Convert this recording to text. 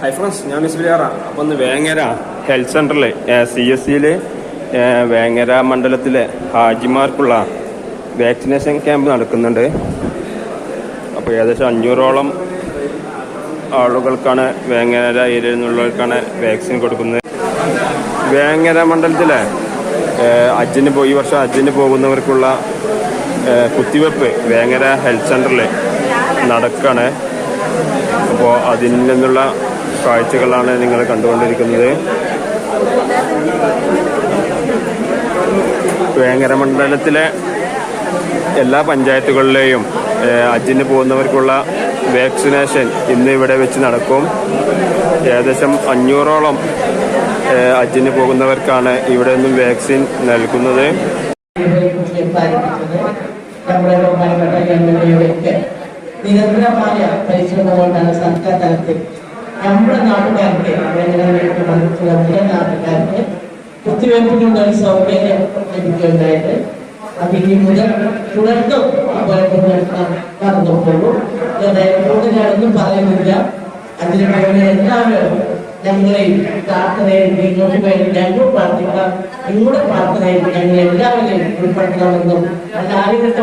High friends ഞാൻ miss ബിലിയാറ അപ്പോൾ ഒന്ന് വേങ്ങര ഹെൽത്ത് സെന്ററിൽ സി എസ് സിയിൽ വേങ്ങര മണ്ഡലത്തിലെ ഹാജിമാർക്കുള്ള വാക്സിനേഷൻ ക്യാമ്പ് നടക്കുന്നുണ്ട്. അപ്പോൾ ഏകദേശം അഞ്ഞൂറോളം ആളുകൾക്കാണ് വേങ്ങര ഏരിയയിൽ നിന്നുള്ളവർക്കാണ് വാക്സിൻ കൊടുക്കുന്നത്. വേങ്ങര മണ്ഡലത്തിലെ അജിന് പോയി ഈ വർഷം അജിന് പോകുന്നവർക്കുള്ള കുത്തിവെപ്പ് വേങ്ങര ഹെൽത്ത് സെന്ററിൽ നടക്കുകയാണ് അപ്പോൾ അതിൽ നിന്നുള്ള കാഴ്ചകളാണ് നിങ്ങൾ കണ്ടുകൊണ്ടിരിക്കുന്നത്. വേങ്ങര മണ്ഡലത്തിലെ എല്ലാ പഞ്ചായത്തുകളിലെയും അജിന് പോകുന്നവർക്കുള്ള വാക്സിനേഷൻ ഇന്ന് ഇവിടെ വെച്ച് നടക്കും. ഏകദേശം അഞ്ഞൂറോളം അജിന് പോകുന്നവർക്കാണ് ഇവിടെ നിന്നും വാക്സിൻ നൽകുന്നത്. നിരന്തരമായ പരിശ്രമം കൊണ്ടാണ് സർക്കാർ തലത്തിൽ നാട്ടുകാർക്ക് നമ്മുടെ നാട്ടുകാർക്ക് കുത്തിവയ്പ്പിനുള്ള സൗകര്യം ലഭിക്കുകയുണ്ടായത് ഇനി മുതൽ തുടർന്നും അതുപോലെ നടന്നുകൊള്ളൂ കൂടുതലൊന്നും പറയുന്നില്ല അതിന് വേണ്ടി എല്ലാവരും ഞങ്ങളെയും പ്രാർത്ഥനയിൽ നിങ്ങൾക്ക് വേണ്ടി ഞങ്ങൾ പ്രാർത്ഥിക്കാം നിങ്ങളുടെ പ്രാർത്ഥനയിൽ ഞങ്ങൾ എല്ലാവരെയും ഉൾപ്പെടുത്തണമെന്നും അല്ല ആരെങ്കിലും